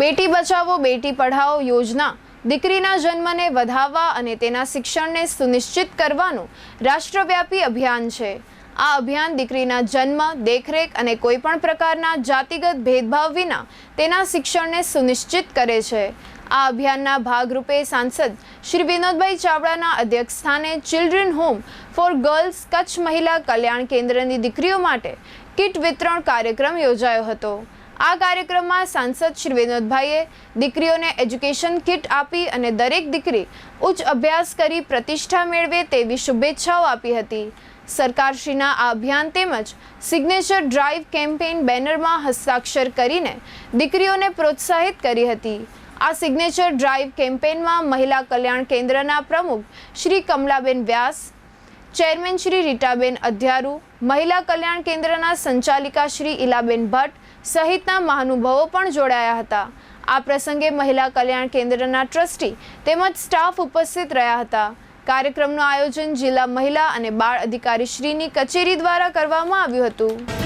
બેટી બચાવો, બેટી પઢાઓ યોજના દીકરીના જન્મને વધાવવા અને તેના શિક્ષણને સુનિશ્ચિત કરવાનું રાષ્ટ્રવ્યાપી અભિયાન છે. આ અભિયાન દીકરીના જન્મ, દેખરેખ અને કોઈપણ પ્રકારના જાતિગત ભેદભાવ વિના તેના શિક્ષણને સુનિશ્ચિત કરે છે. આ અભિયાનના ભાગરૂપે સાંસદ શ્રી વિનોદભાઈ ચાવડાના અધ્યક્ષસ્થાને children home for girls Kutch મહિલા કલ્યાણ કેન્દ્રની દીકરીઓ માટે કિટ વિતરણ કાર્યક્રમ યોજાયો હતો. આ કાર્યક્રમમાં સાંસદ શ્રી વિનોદભાઈએ દીકરીઓને એજ્યુકેશન કિટ આપી અને દરેક દીકરી ઉચ્ચ અભ્યાસ કરી પ્રતિષ્ઠા મેળવે તેવી શુભેચ્છાઓ આપી હતી. સરકારશ્રીના આ અભિયાન તેમજ સિગ્નેચર ડ્રાઈવ કેમ્પેઇન બેનરમાં હસ્તાક્ષર કરીને દીકરીઓને પ્રોત્સાહિત કરી હતી. આ સિગ્નેચર ડ્રાઈવ કેમ્પેઇનમાં મહિલા કલ્યાણ કેન્દ્રના પ્રમુખ શ્રી કમલાબેન વ્યાસ ચેરમેન શ્રી રીટાબેન અધ્યારુ, મહિલા કલ્યાણ કેન્દ્રના સંચાલિકા શ્રી ઇલાબેન ભટ્ટ સહિતના મહાનુભાવો પણ જોડાયા હતા. આ પ્રસંગે મહિલા કલ્યાણ કેન્દ્રના ટ્રસ્ટી તેમજ સ્ટાફ ઉપસ્થિત રહ્યા હતા. કાર્યક્રમનું આયોજન જિલ્લા મહિલા અને બાળ અધિકારી શ્રીની કચેરી દ્વારા કરવામાં આવ્યું હતું.